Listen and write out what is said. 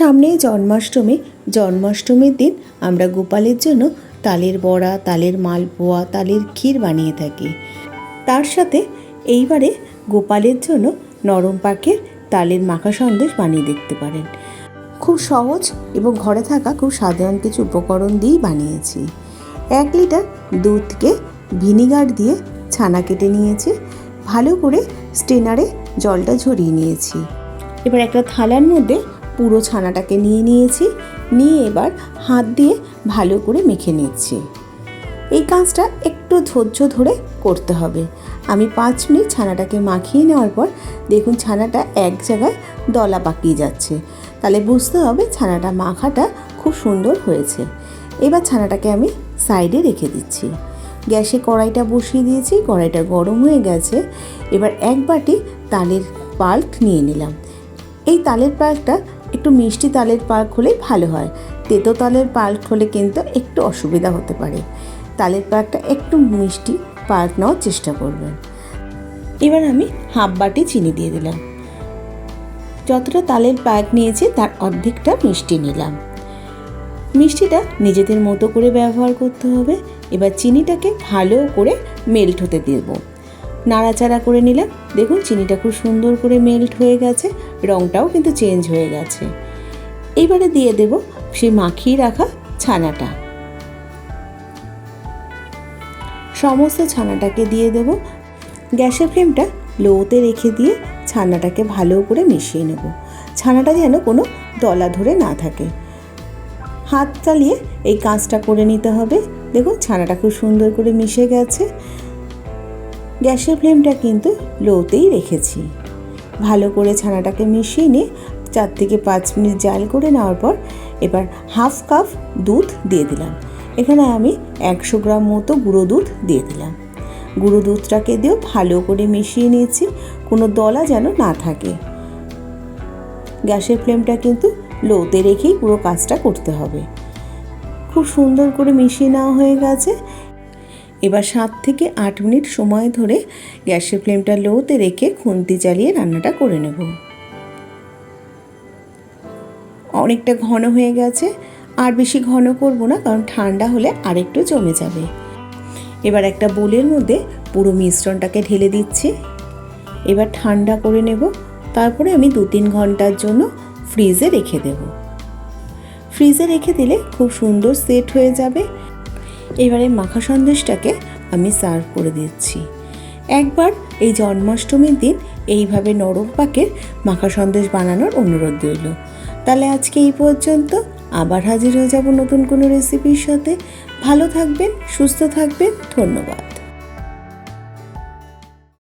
সামনেই জন্মাষ্টমী। জন্মাষ্টমীর দিন আমরা গোপালের জন্য তালের বড়া, তালের মালপোয়া, তালের ক্ষীর বানিয়ে থাকি। তার সাথে এইবারে গোপালের জন্য নরম পাকের তালের মাখা সন্দেশ বানিয়ে দেখতে পারেন। খুব সহজ এবং ঘরে থাকা খুব সাধারণ কিছু উপকরণ দিয়েই বানিয়েছি। এক লিটার দুধকে ভিনিগার দিয়ে ছানা কেটে নিয়েছি। ভালো করে স্টেনারে জলটা ঝরিয়ে নিয়েছি। এবার একটা থালার মধ্যে পুরো ছানাটাকে নিয়ে নিয়েছি। নিয়ে এবার হাত দিয়ে ভালো করে মেখে নিচ্ছি। এই কাজটা একটু ধৈর্য ধরে করতে হবে। আমি পাঁচ মিনিট ছানাটাকে মাখিয়ে নেওয়ার পর দেখুন ছানাটা এক জায়গায় দলা পাকিয়ে যাচ্ছে। তাহলে বুঝতে হবে ছানাটা মাখাটা খুব সুন্দর হয়েছে। এবার ছানাটাকে আমি সাইডে রেখে দিচ্ছি। গ্যাসে কড়াইটা বসিয়ে দিয়েছি, কড়াইটা গরম হয়ে গেছে। এবার এক বাটি তালের পাল্ট নিয়ে নিলাম। এই তালের পাল্কটা একটু মিষ্টি তালের পাল্ক হলেই ভালো হয়। তেতো তালের পাল্ক হলে কিন্তু একটু অসুবিধা হতে পারে। তালের পাল্কটা একটু মিষ্টি পাল্ক নেওয়ার চেষ্টা করবেন। এবার আমি হাফ বাটি চিনি দিয়ে দিলাম। যতটা তালের পাক নিয়েছি তার অর্ধেকটা মিষ্টি নিলাম। মিষ্টিটা নিজেদের মতো করে ব্যবহার করতে হবে। এবার চিনিটাকে ভালো করে মেল্ট হতে দেব। নাড়াচাড়া করে নিলাম। দেখুন, চিনিটা খুব সুন্দর করে মেল্ট হয়ে গেছে রঙটাও কিন্তু চেঞ্জ হয়ে গেছে। এবারে দিয়ে দেব সেই মাখিয়ে রাখা ছানাটা। সমস্ত ছানাটাকে দিয়ে দেব। গ্যাসের ফ্লেমটা লোতে রেখে দিয়ে ছানাটাকে ভালো করে মিশিয়ে নেব। ছানাটা যেন কোনো দলা ধরে না থাকে। হাত চালিয়ে এই কাজটা করে নিতে হবে। দেখুন, ছানাটা খুব সুন্দর করে মিশে গেছে। গ্যাসের ফ্লেমটা কিন্তু লোতেই রেখেছি। ভালো করে ছানাটাকে মিশিয়ে নিয়ে চার থেকে পাঁচ মিনিট জাল করে নেওয়ার পর এবার হাফ কাপ দুধ দিয়ে দিলাম। এখানে আমি একশো গ্রাম মতো গুঁড়ো দুধ দিয়ে দিলাম। গুঁড়ো দুধটাকে দিয়েও ভালো করে মিশিয়ে নিয়েছি, কোনো দলা যেন না থাকে। গ্যাসের ফ্লেমটা কিন্তু লোতে রেখেই পুরো কাজটা করতে হবে। খুব সুন্দর করে মিশিয়ে নেওয়া হয়ে গেছে। এবার সাত থেকে আট মিনিট সময় ধরে গ্যাসের ফ্লেমটা লোতে রেখে খুন্তি চালিয়ে রান্নাটা করে নেব। অনেকটা ঘন হয়ে গেছে। আর বেশি ঘন করব না, কারণ ঠান্ডা হলে আরেকটু জমে যাবে। এবার একটা বোলের মধ্যে পুরো মিশ্রণটাকে ঢেলে দিচ্ছি। এবার ঠান্ডা করে নেব। তারপরে আমি দু তিন ঘণ্টার জন্য ফ্রিজে রেখে দেব। ফ্রিজে রেখে দিলে খুব সুন্দর সেট হয়ে যাবে। এবারে মাখা সন্দেশটাকে আমি সার্ভ করে দিচ্ছি। একবার এই জন্মাষ্টমীর দিন এইভাবে নরম পাকের মাখা সন্দেশ বানানোর অনুরোধ রইল। তাহলে আজকে এই পর্যন্ত আবার হাজির হয়ে যাব নতুন কোনো রেসিপির সাথে। ভালো থাকবেন, সুস্থ থাকবেন, ধন্যবাদ।